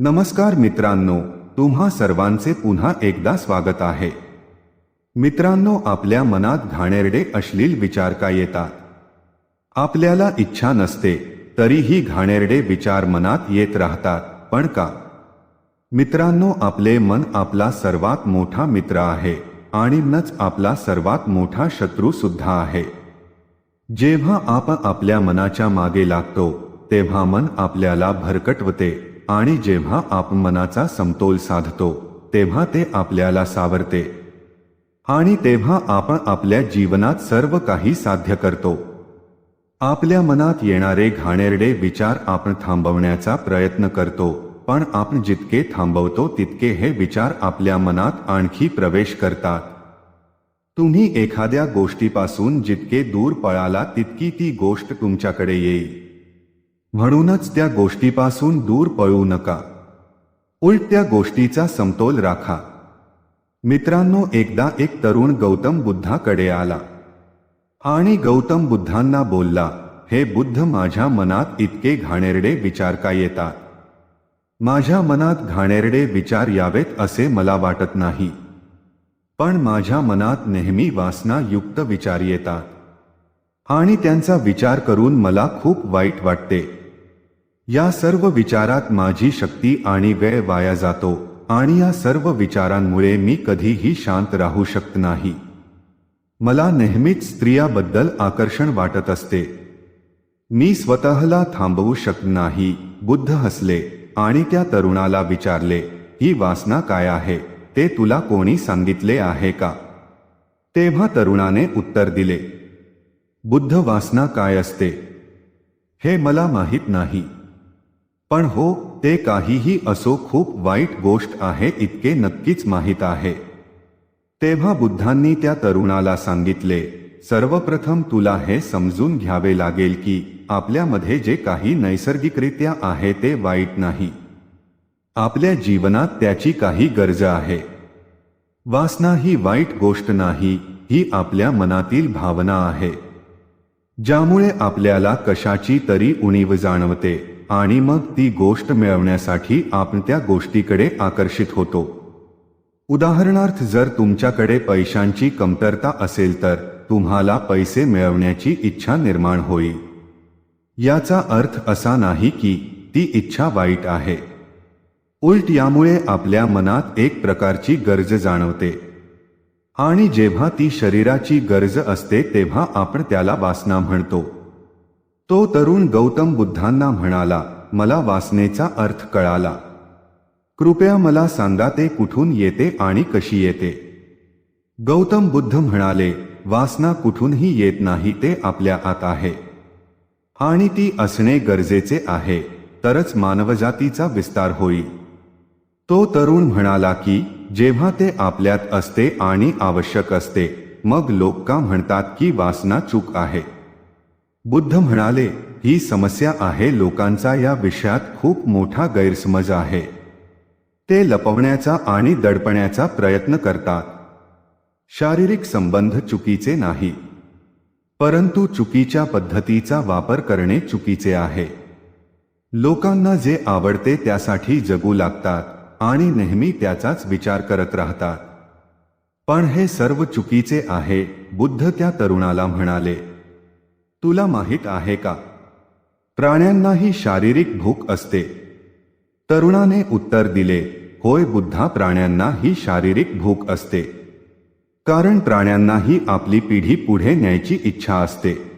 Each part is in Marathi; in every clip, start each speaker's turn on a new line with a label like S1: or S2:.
S1: नमस्कार मित्रांनो तुम्हा सर्वांचे पुन्हा एकदा स्वागत आहे. मित्रांनो आपल्या मनात घाणेरडे अश्लील विचार का येतात? आपल्याला इच्छा नसते तरीही घाणेरडे विचार मनात येत राहतात पण का? मित्रांनो आपले मन आपला सर्वात मोठा मित्र आहे आणि नच आपला सर्वात मोठा शत्रू सुद्धा आहे. जेव्हा आपण आपल्या मनाच्या मागे लागतो तेव्हा मन आपल्याला भरकटवते. आणि जेव्हा आपण मनाचा समतोल साधतो तेव्हा ते आपल्याला सावरते. आणि तेव्हा आपण आपल्या जीवनात सर्व काही साध्य करतो. आपल्या मनात येणारे घाणेरडे विचार आपण थांबवण्याचा प्रयत्न करतो पण आपण जितके थांबवतो तितके हे विचार आपल्या मनात आणखी प्रवेश करतात. तुम्ही एखाद्या गोष्टीपासून जितके दूर पळाला तितकी ती गोष्ट तुमच्याकडे येईल. म्हणूनच त्या गोष्टीपासून दूर पळू नका. उलट त्या गोष्टीचा समतोल राखा. मित्रांनो एकदा एक तरुण गौतम बुद्धाकडे आला. आणि गौतम बुद्धांना बोलला हे बुद्ध माझ्या मनात इतके घाणेरडे विचार का येतात? माझ्या मनात घाणेरडे विचार यावेत असे मला वाटत नाही. पण माझ्या मनात नेहमी वासनायुक्त विचार येतात. आणि त्यांचा विचार करून मला खूप वाईट वाटते. या सर्व विचारात माझी शक्ती आणि वेळ वाया जातो आणि या सर्व विचारांमुळे मी कधीही शांत राहू शकत नाही. मला नेहमीच स्त्रियाबद्दल आकर्षण वाटत असते. मी स्वतःला थांबवू शकत नाही, बुद्ध हसले आणि त्या तरुणाला विचारले, ही वासना काय आहे? ते तुला कोणी सांगितले आहे का? तेव्हा तरुणाने उत्तर दिले, बुद्ध वासना काय असते? हे मला माहीत नाही. पण हो ते काहीही असो खूप वाईट गोष्ट आहे इतके नक्कीच माहीत आहे. तेव्हा बुद्धांनी त्या तरुणाला सांगितले सर्वप्रथम तुला हे समजून घ्यावे लागेल की आपल्यामध्ये जे काही नैसर्गिकरित्या आहे ते वाईट नाही. आपल्या जीवनात त्याची काही गरज आहे. वासना ही वाईट गोष्ट नाही ही आपल्या मनातील भावना आहे. ज्यामुळे आपल्याला कशाची तरी उणीव जाणवते. आणि मग ती गोष्ट मिळवण्यासाठी आपण त्या गोष्टीकडे आकर्षित होतो. उदाहरणार्थ जर तुमच्याकडे पैशांची कमतरता असेल तर तुम्हाला पैसे मिळवण्याची इच्छा निर्माण होईल. याचा अर्थ असा नाही की ती इच्छा वाईट आहे. उलट यामुळे आपल्या मनात एक प्रकारची गरज जाणवते. आणि जेव्हा ती शरीराची गरज असते तेव्हा आपण त्याला वासना म्हणतो. तो तरुण गौतम बुद्धांना म्हणाला मला वासनेचा अर्थ कळाला. कृपया मला सांगा ते कुठून येते आणि कशी येते. गौतम बुद्ध म्हणाले वासना कुठूनही येत नाही ते आपल्या आत आहे. आणि ती असणे गरजेचे आहे तरच मानवजातीचा विस्तार होईल. तो तरुण म्हणाला की जेव्हा ते आपल्यात असते आणि आवश्यक असते मग लोक का म्हणतात की वासना चूक आहे? बुद्ध म्हणाले ही समस्या आहे लोकांचा या विषयात खूप मोठा गैरसमज आहे. ते लपवण्याचा आणि दडपण्याचा प्रयत्न करतात. शारीरिक संबंध चुकीचे नाही. परंतु चुकीच्या पद्धतीचा वापर करणे चुकीचे आहे. लोकांना जे आवडते त्यासाठी जगू लागतात आणि नेहमी त्याचाच विचार करत राहतात. पण हे सर्व चुकीचे आहे बुद्ध त्या तरुणाला म्हणाले. तुला माहीत आहे का? प्राण्यांनाही शारीरिक भूक असते. तरुणाने उत्तर दिले होय बुद्धा प्राण्यांना ही शारीरिक भूक असते. कारण प्राण्यांनाही आपली पिढी पुढे न्यायची इच्छा असते.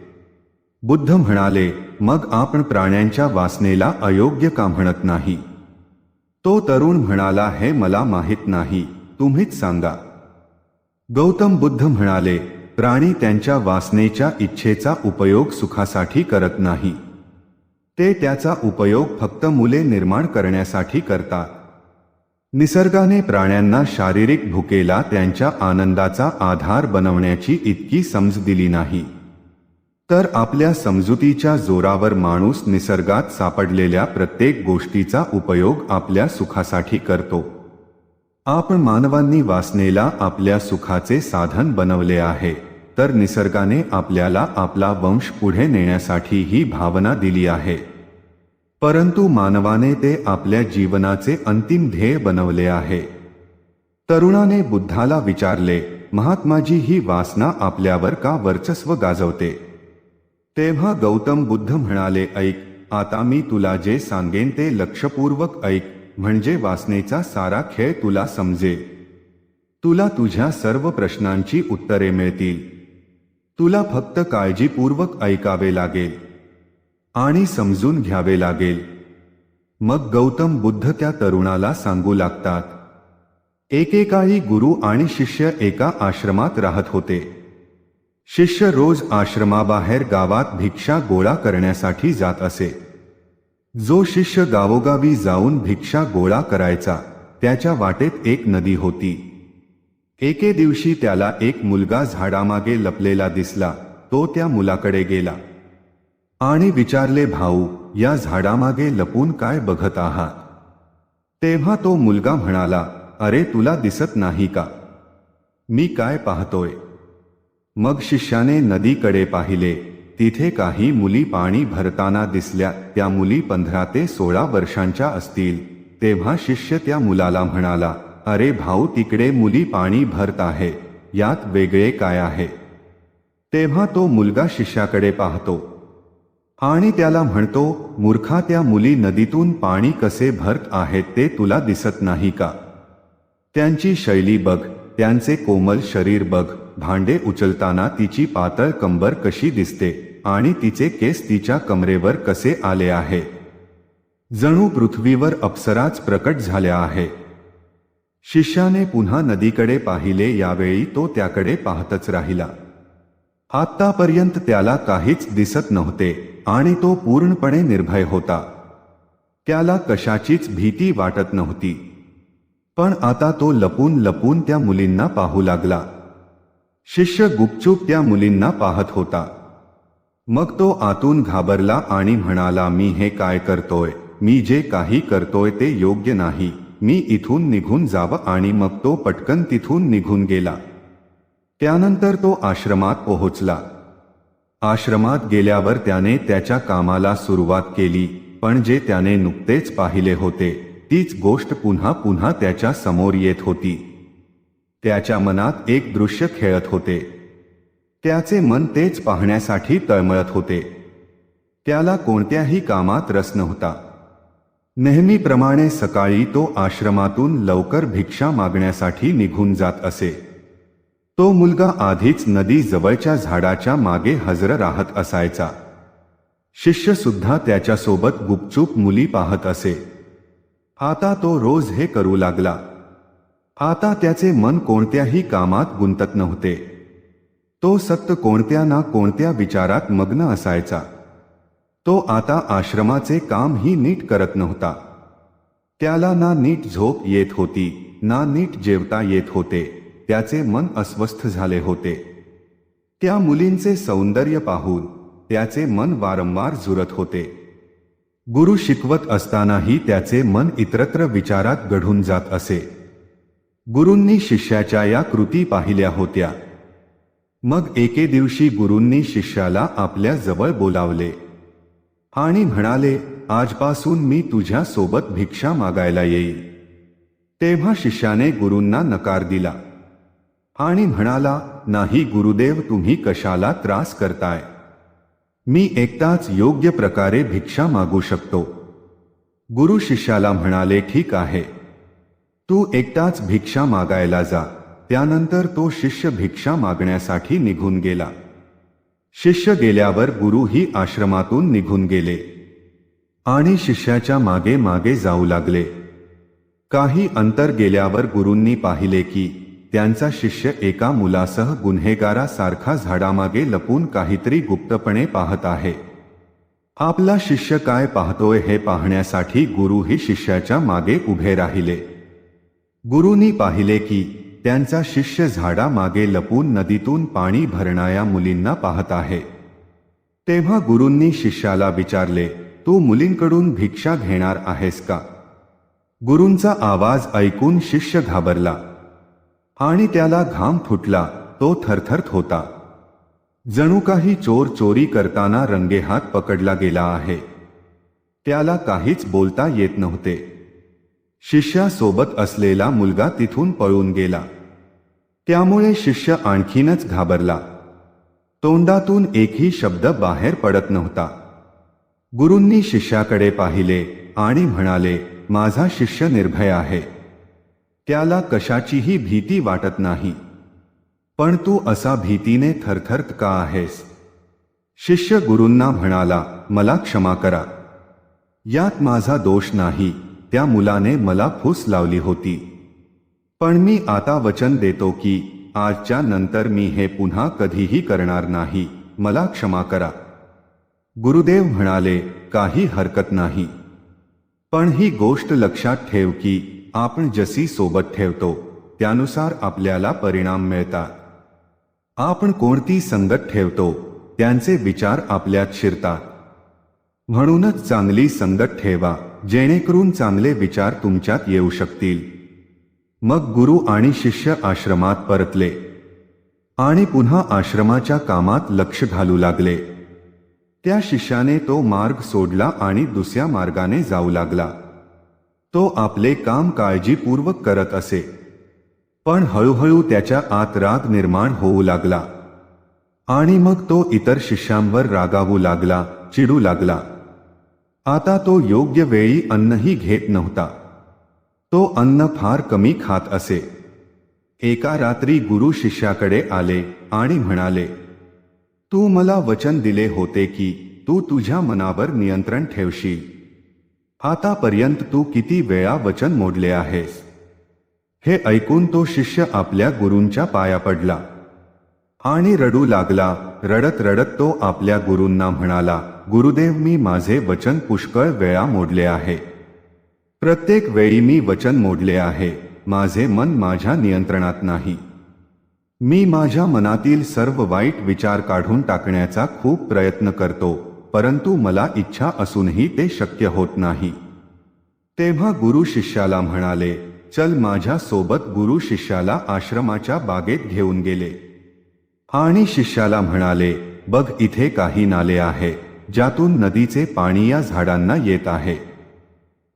S1: बुद्ध म्हणाले मग आपण प्राण्यांच्या वासनेला अयोग्य का म्हणत नाही? तो तरुण म्हणाला हे मला माहीत नाही तुम्हीच सांगा. गौतम बुद्ध म्हणाले प्राणी त्यांच्या वासनेच्या इच्छेचा उपयोग सुखासाठी करत नाही. ते त्याचा उपयोग फक्त मुले निर्माण करण्यासाठी करतात. निसर्गाने प्राण्यांना शारीरिक भुकेला त्यांच्या आनंदाचा आधार बनवण्याची इतकी समज दिली नाही. तर आपल्या समजुतीच्या जोरावर माणूस निसर्गात सापडलेल्या प्रत्येक गोष्टीचा उपयोग आपल्या सुखासाठी करतो. आपण मानवांनी वासनेला आपल्या सुखाचे साधन बनवले आहे. तर निसर्गाने आपल्याला आपला वंश पुढे नेण्यासाठी ही भावना दिली आहे. परंतु मानवाने ते आपल्या जीवनाचे अंतिम ध्येय बनवले आहे. तरुणाने बुद्धाला विचारले महात्माजी ही वासना आपल्यावर का वर्चस्व गाजवते? तेव्हा गौतम बुद्ध म्हणाले ऐक आता मी तुला जे सांगेन ते लक्षपूर्वक ऐक म्हणजे वासनेचा सारा खेळ तुला समजे तुला तुझ्या सर्व प्रश्नांची उत्तरे मिळतील. तुला फक्त काळजीपूर्वक ऐकावे लागेल आणि समजून घ्यावे लागेल. मग गौतम बुद्ध त्या तरुणाला सांगू लागतात एकेकाळी गुरु आणि शिष्य एका आश्रमात राहत होते. शिष्य रोज आश्रमाबाहेर गावात भिक्षा गोळा करण्यासाठी जात असे. जो शिष्य गावोगावी जाऊन भिक्षा गोळा करायचा त्याच्या वाटेत एक नदी होती. एके दिवशी त्याला एक मुलगा झाडामागे लपलेला दिसला. तो त्या मुलाकडे गेला. आणि विचारले भाऊ या झाडामागे लपून काय बघत आहात? तेव्हा तो मुलगा म्हणाला अरे तुला दिसत नाही का? मी काय पाहतोय? मग शिष्याने नदीकडे पाहिले. तिथे काही मुली पाणी भरताना दिसल्या. त्या मुली पंधरा ते सोळा वर्षांच्या असतील. तेव्हा शिष्य त्या मुलाला म्हणाला अरे भाऊ तिकडे मुली पाणी भरत आहे यात वेगळे काय आहे? तेव्हा तो मुलगा शिष्याकडे पाहतो. आणि त्याला म्हणतो मूर्खा त्या मुली नदीतून पाणी कसे भरत आहेत ते तुला दिसत नाही का? त्यांची शैली बघ त्यांचे कोमल शरीर बघ भांडे उचलताना तिची पातळ कंबर कशी दिसते आणि तिचे केस तिच्या कमरेवर कसे आले आहे? जणू पृथ्वीवर अप्सराच प्रकट झाल्या आहे. शिष्याने पुन्हा नदीकडे पाहिले यावेळी तो त्याकडे पाहतच राहिला. आत्तापर्यंत त्याला काहीच दिसत नव्हते आणि तो पूर्णपणे निर्भय होता. त्याला कशाचीच भीती वाटत नव्हती. पण आता तो लपून लपून त्या मुलींना पाहू लागला. शिष्य गुपचूप त्या मुलींना पाहत होता. मग तो आतून घाबरला आणि म्हणाला मी हे काय करतोय? मी जे काही करतोय ते योग्य नाही. मी इथून निघून जावं आणि मग तो पटकन तिथून निघून गेला. त्यानंतर तो आश्रमात पोहोचला. आश्रमात गेल्यावर त्याने त्याच्या कामाला सुरुवात केली पण जे त्याने नुकतेच पाहिले होते तीच गोष्ट पुन्हा पुन्हा त्याच्यासमोर येत होती. त्याच्या मनात एक दृश्य खेळत होते. त्याचे मन तेच पाहण्यासाठी तळमळत होते. त्याला कोणत्याही कामात रस नव्हता. नेहमीप्रमाणे सकाळी तो आश्रमातून लवकर भिक्षा मागण्यासाठी निघून जात असे. तो मुलगा आधीच नदी जवळच्या झाडाच्या मागे हजर राहत असायचा. शिष्य सुद्धा त्याच्यासोबत गुपचूप मुली पाहत असे. आता तो रोज हे करू लागला. आता त्याचे मन कोणत्याही कामात गुंतत नव्हते. तो सत्य कोणत्या ना कोणत्या विचारात मग्न असायचा. तो आता आश्रमाचे कामही नीट करत नव्हता. त्याला ना नीट झोप येत होती ना नीट जेवता येत होते त्याचे मन अस्वस्थ झाले होते. त्या मुलींचे सौंदर्य पाहून त्याचे मन वारंवार झुरत होते. गुरु शिकवत असतानाही त्याचे मन इतरत्र विचारात गढून जात असे. गुरूंनी शिष्याच्या या कृती पाहिल्या होत्या. मग एके दिवशी गुरूंनी शिष्याला आपल्या जवळ बोलावले. आणि म्हणाले आजपासून मी तुझ्या सोबत भिक्षा मागायला येईल तेव्हा शिष्याने गुरूंना नकार दिला. आणि म्हणाला नाही गुरुदेव तुम्ही कशाला त्रास करताय? मी एकटाच योग्य प्रकारे भिक्षा मागू शकतो. गुरु शिष्याला म्हणाले ठीक आहे. तू एकटाच भिक्षा मागायला जा. त्यानंतर तो शिष्य भिक्षा मागण्यासाठी निघून गेला. शिष्य गेल्यावर गुरुही आश्रमातून निघून गेले. आणि शिष्याच्या मागे मागे जाऊ लागले. काही अंतर गेल्यावर गुरूंनी पाहिले की त्यांचा शिष्य एका मुलासह गुन्हेगारासारखा झाडामागे लपून काहीतरी गुप्तपणे पाहत आहे. आपला शिष्य काय पाहतोय हे पाहण्यासाठी गुरुही शिष्याच्या मागे उभे राहिले. गुरुनी पाहिले की त्यांचा शिष्य झाडामागे लपून नदीतून पाणी भरणाऱ्या मुलींना पाहत आहे. तेव्हा गुरूंनी शिष्याला विचारले तू मुलींकडून भिक्षा घेणार आहेस का? गुरूंचा आवाज ऐकून शिष्य घाबरला आणि त्याला घाम फुटला तो थरथरत होता. जणू काही चोर चोरी करताना रंगेहात पकडला गेला आहे. त्याला काहीच बोलता येत नव्हते. शिष्यासोबत असलेला मुलगा तिथून पळून गेला. त्यामुळे शिष्य आणखीनच घाबरला. तोंडातून एकही शब्द बाहेर पडत नव्हता. गुरूंनी शिष्याकडे पाहिले आणि म्हणाले माझा शिष्य निर्भय आहे. त्याला कशाचीही भीती वाटत नाही. पण तू असा भीतीने थरथर का आहेस? शिष्य गुरूंना म्हणाला मला क्षमा करा. यात माझा दोष नाही. त्या मुलाने मला फूस लावली होती. पण मी आता वचन देतो की, आजच्या नंतर मी हे पुन्हा कधीही करणार नाही, मला क्षमा करा. गुरुदेव म्हणाले, काही हरकत नाही. पण ही गोष्ट लक्षात ठेव की, आपण जशी सोबत ठेवतो, त्यानुसार आपल्याला परिणाम मिळतात. आपण कोणती संगत ठेवतो, त्यांचे विचार आपल्यात शिरतात. म्हणूनच चांगली संगत ठेवा. जेणेकरून चांगले विचार तुमच्यात येऊ शकतील. मग गुरु आणि शिष्य आश्रमात परतले. आणि पुन्हा आश्रमाच्या कामात लक्ष घालू लागले. त्या शिष्याने तो मार्ग सोडला आणि दुसऱ्या मार्गाने जाऊ लागला. तो आपले काम काळजीपूर्वक करत असे. पण हळूहळू त्याच्या आत राग निर्माण होऊ लागला. आणि मग तो इतर शिष्यांवर रागावू लागला चिडू लागला. आता तो योग्य वेळी अन्नही घेत नव्हता. तो अन्न फार कमी खात असे. एका रात्री गुरु शिष्याकडे आले आणि म्हणाले तू मला वचन दिले होते की तू तुझ्या मनावर नियंत्रण ठेवशील. आतापर्यंत तू किती वेळा वचन मोडले आहेस. हे ऐकून तो शिष्य आपल्या गुरूंच्या पाया पडला. आणि रडू लागला. रडत रडत तो आपल्या गुरूंना म्हणाला गुरुदेव मी माझे वचन पुष्कळ वेळा मोडले आहे. प्रत्येक वेळी मी वचन मोडले आहे. माझे मन माझ्या नियंत्रणात नाही. मी माझ्या मनातील सर्व वाईट विचार काढून टाकण्याचा खूप प्रयत्न करतो परंतु मला इच्छा असूनही ते शक्य होत नाही. तेव्हा गुरु शिष्याला म्हणाले चल माझ्या सोबत गुरु शिष्याला आश्रमाच्या बागेत घेऊन गेले. आणि शिष्याला म्हणाले बघ इथे काही नाले आहे ज्यातून नदीचे पाणी या झाडांना येत आहे.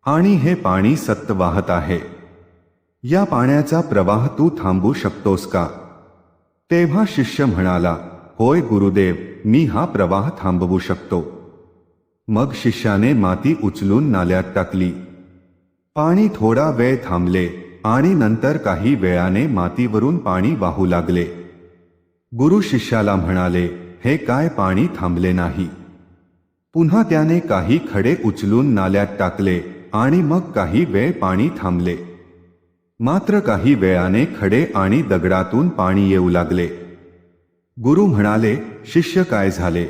S1: आणि हे पाणी सत्त वाहत आहे. या पाण्याचा प्रवाह तू थांबू शकतोस का? तेव्हा शिष्य म्हणाला होय गुरुदेव मी हा प्रवाह थांबवू शकतो. मग शिष्याने माती उचलून नाल्यात टाकली. पाणी थोडा वेळ थांबले आणि नंतर काही वेळाने मातीवरून पाणी वाहू लागले. गुरु शिष्याला म्हणाले हे काय पाणी थांबले नाही? पुन्हा त्याने काही खडे उचलून नाल्यात टाकले आणि मग काही वेळ पाणी थांबले. मात्र काही वेळाने खडे आणि दगडातून पाणी येऊ लागले. गुरु म्हणाले शिष्य काय झाले?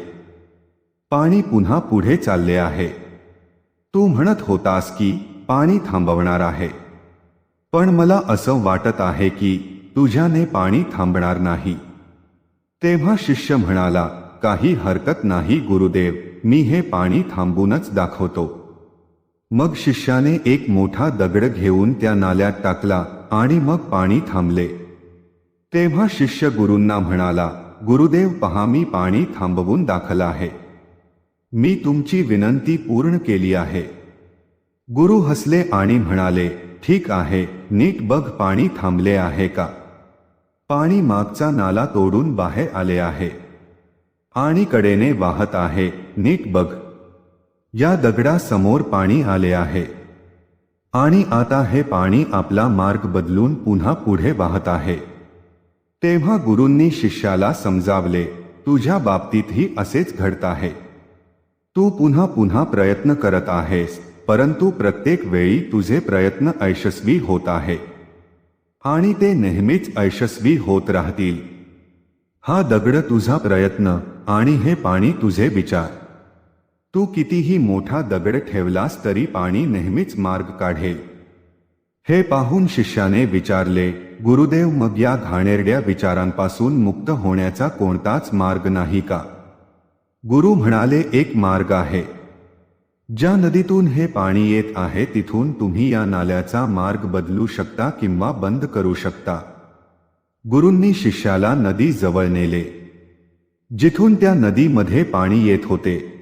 S1: पाणी पुन्हा पुढे चालले आहे. तू म्हणत होतास की पाणी थांबवणार आहे. पण मला असं वाटत आहे की तुझ्याने पाणी थांबणार नाही. तेव्हा शिष्य म्हणाला काही हरकत नाही गुरुदेव. मी हे पाणी थांबूनच दाखवतो. मग शिष्याने एक मोठा दगड घेऊन त्या नाल्यात टाकला आणि मग पाणी थांबले. तेव्हा शिष्य गुरूंना म्हणाला गुरुदेव पहा मी पाणी थांबवून दाखल आहे. मी तुमची विनंती पूर्ण केली आहे. गुरु हसले आणि म्हणाले ठीक आहे नीट बघ पाणी थांबले आहे का? पाणी मागचा नाला तोडून बाहेर आले आहे. आणि कडेने वाहत आहे. नीट बघ. या दगडासमोर पाणी आले आहे. आणि आता हे पाणी आपला मार्ग बदलून पुन्हा पुढे वाहत आहे. तेव्हा गुरूंनी शिष्याला समजावले तुझ्या बाबतीतही असेच घडत आहे. तू पुन्हा पुन्हा प्रयत्न करत आहेस परंतु प्रत्येक वेळी तुझे प्रयत्न यशस्वी होत आहे. आणि ते नेहमीच यशस्वी होत राहतील. हा दगड तुझा प्रयत्न आणि हे पाणी तुझे विचार. तू कितीही मोठा दगड ठेवलास तरी पाणी नेहमीच मार्ग काढेल. हे पाहून शिष्याने विचारले गुरुदेव मग या घाणेरड्या विचारांपासून मुक्त होण्याचा कोणताच मार्ग नाही का? गुरु म्हणाले एक मार्ग आहे. ज्या नदीतून हे पाणी येत आहे तिथून तुम्ही या नाल्याचा मार्ग बदलू शकता किंवा बंद करू शकता. गुरूंनी शिष्याला नदी जवळ नेले. जिथून त्या नदीमध्ये पाणी येत होते.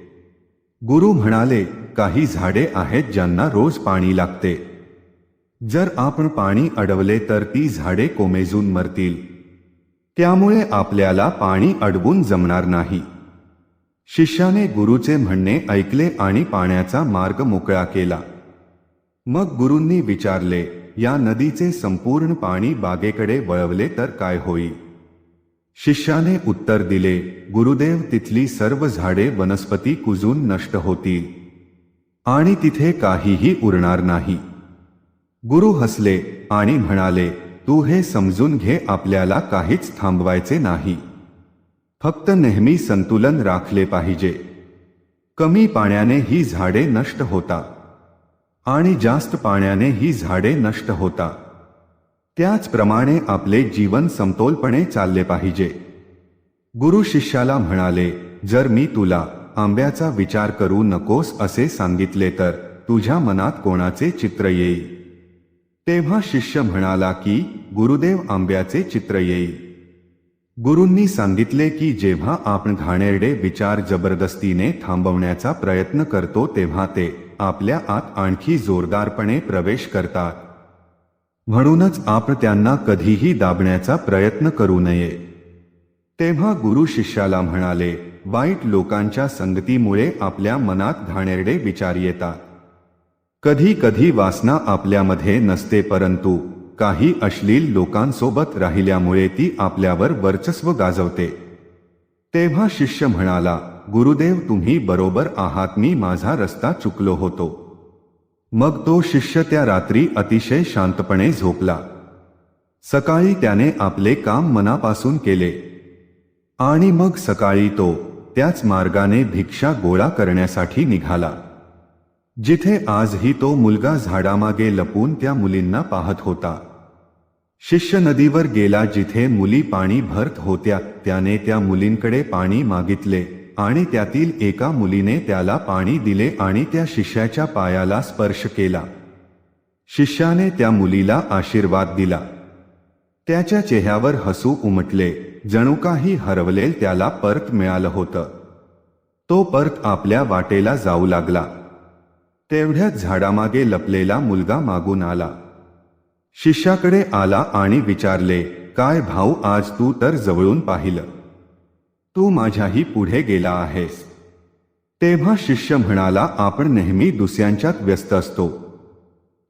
S1: गुरु म्हणाले काही झाडे आहेत ज्यांना रोज पाणी लागते. जर आपण पाणी अडवले तर ती झाडे कोमेजून मरतील. त्यामुळे आपल्याला पाणी अडवून जमणार नाही. शिष्याने गुरुचे म्हणणे ऐकले आणि पाण्याचा मार्ग मोकळा केला. मग गुरूंनी विचारले या नदीचे संपूर्ण पाणी बागेकडे वळवले तर काय होईल शिष्याने उत्तर दिले गुरुदेव तिथली सर्व झाडे वनस्पती कुजून नष्ट होतील आणि तिथे काहीही उरणार नाही. गुरु हसले आणि म्हणाले तू हे समजून घे आपल्याला काहीच थांबवायचे नाही. फक्त नेहमी संतुलन राखले पाहिजे. कमी पाण्याने ही झाडे नष्ट होतात आणि जास्त पाण्याने ही झाडे नष्ट होतात त्याचप्रमाणे आपले जीवन समतोलपणे चालले पाहिजे. गुरु शिष्याला म्हणाले जर मी तुला आंब्याचा विचार करू नकोस असे सांगितले तर तुझ्या मनात कोणाचे चित्र येईल तेव्हा शिष्य म्हणाला की गुरुदेव आंब्याचे चित्र येईल. गुरूंनी सांगितले की जेव्हा आपण घाणेरडे विचार जबरदस्तीने थांबवण्याचा प्रयत्न करतो तेव्हा ते आपल्या आत आणखी जोरदारपणे प्रवेश करतात. म्हणूनच आपण त्यांना कधीही दाबण्याचा प्रयत्न करू नये. तेव्हा गुरु शिष्याला म्हणाले वाईट लोकांच्या संगतीमुळे आपल्या मनात घाणेरडे विचार येतात. कधी कधी वासना आपल्यामध्ये नसते परंतु काही अश्लील लोकांसोबत राहिल्यामुळे ती आपल्यावर वर्चस्व गाजवते. तेव्हा शिष्य म्हणाला गुरुदेव तुम्ही बरोबर आहात मी माझा रस्ता चुकलो होतो. मग तो शिष्य त्या रात्री अतिशय शांतपणे झोपला. सकाळी त्याने आपले काम मनापासून केले. आणि मग सकाळी तो त्याच मार्गाने भिक्षा गोळा करण्यासाठी निघाला. जिथे आजही तो मुलगा झाडामागे लपून त्या मुलींना पाहत होता. शिष्य नदीवर गेला जिथे मुली पाणी भरत होत्या त्याने त्या मुलींकडे पाणी मागितले आणि त्यातील एका मुलीने त्याला पाणी दिले आणि त्या शिष्याच्या पायाला स्पर्श केला. शिष्याने त्या मुलीला आशीर्वाद दिला. त्याच्या चेहऱ्यावर हसू उमटले जणू काही हरवलेल त्याला परत मिळालं होतं. तो परत आपल्या वाटेला जाऊ लागला. तेवढ्याच झाडामागे लपलेला मुलगा मागून आला. शिष्याकडे आला आणि विचारले काय भाऊ आज तू तर जवळून पाहिलं. तू माझ्याही पुढे गेला आहेस. तेव्हा शिष्य म्हणाला आपण नेहमी दुसऱ्यांच्यात व्यस्त असतो.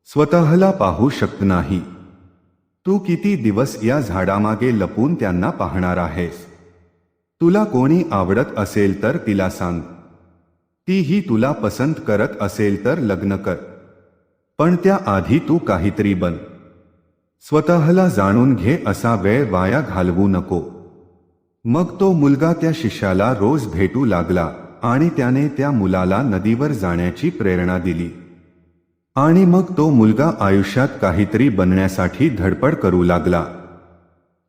S1: स्वतःला पाहू शकत नाही. तू किती दिवस या झाडामागे लपून त्यांना पाहणार आहेस. तुला कोणी आवडत असेल तर तिला सांग. तीही तुला पसंत करत असेल तर लग्न कर. पण त्या आधी तू काहीतरी बन. स्वतःला जाणून घे असा वेळ वाया घालवू नको. मग तो मुलगा त्या शिष्याला रोज भेटू लागला आणि त्याने त्या मुलाला नदीवर जाण्याची प्रेरणा दिली. आणि मग तो मुलगा आयुष्यात काहीतरी बनण्यासाठी धडपड करू लागला.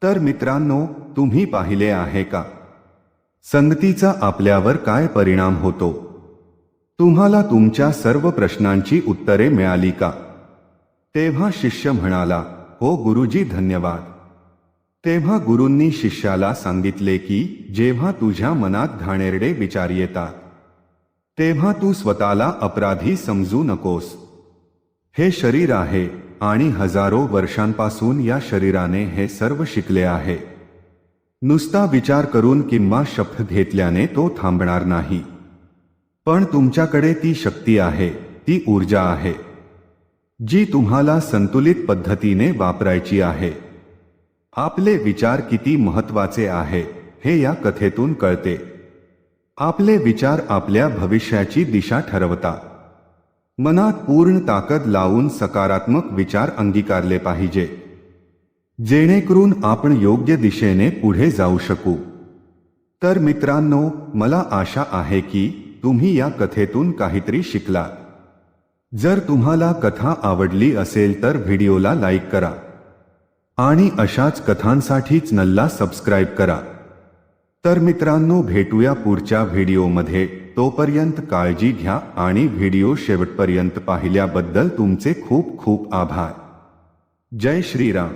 S1: तर मित्रांनो तुम्ही पाहिले आहे का? संगतीचा आपल्यावर काय परिणाम होतो? तुम्हाला तुमच्या सर्व प्रश्नांची उत्तरे मिळाली का? तेव्हा शिष्य म्हणाला हो गुरुजी धन्यवाद. तेव्हा गुरूंनी शिष्याला सांगितले की जेव्हा तुझ्या मनात घाणेरडे विचार येतात तेव्हा तू स्वतःला अपराधी समजू नकोस. हे शरीर आहे आणि हजारो वर्षांपासून या शरीराने हे सर्व शिकले आहे. नुसता विचार करून किंवा शपथ घेतल्याने तो थांबणार नाही. पण तुमच्याकडे ती शक्ती आहे ती ऊर्जा आहे जी तुम्हाला संतुलित पद्धतीने वापरायची आहे. आपले विचार किती महत्त्वाचे आहे हे या कथेतून कळते. आपले विचार आपल्या भविष्याची दिशा ठरवता. मनात पूर्ण ताकद लावून सकारात्मक विचार अंगीकारले पाहिजे. जेणेकरून आपण योग्य दिशेने पुढे जाऊ शकू. तर मित्रांनो मला आशा आहे की तुम्ही या कथेतून काहीतरी शिकला. जर तुम्हाला कथा आवडली असेल तर व्हिडिओला लाईक करा. आणि अशाच कथांसाठीच नल्ला सबस्क्राईब करा. तर मित्रांनो भेटूया पुढच्या व्हिडिओमध्ये. तोपर्यंत काळजी घ्या आणि व्हिडिओ शेवटपर्यंत पाहिल्याबद्दल तुमचे खूप खूप आभार. जय श्रीराम.